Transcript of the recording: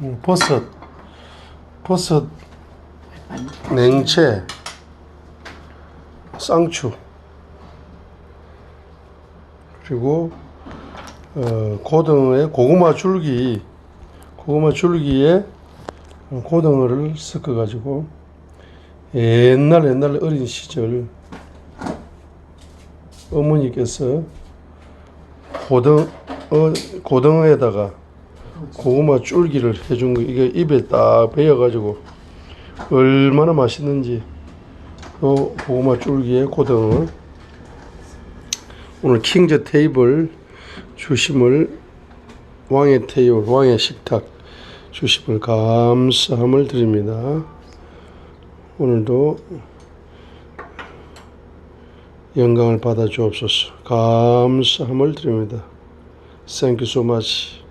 음, 버섯, 버섯, 냉채, 쌍추, 그리고 어, 고등어에 고구마 줄기, 고구마 줄기에 고등어를 섞어 가지고 옛날 옛날 어린 시절 어머니께서 고등 어, 고등어에다가 고구마 줄기를 해준 거 이게 입에 딱 베어가지고 얼마나 맛있는지 요 고구마 줄기에 고등어 오늘 킹즈 테이블 주심을 왕의 테이블 왕의 식탁 주심을 감사함을 드립니다. 오늘도 영광을 받아 주옵소서. 감사함을 드립니다. Thank you so much.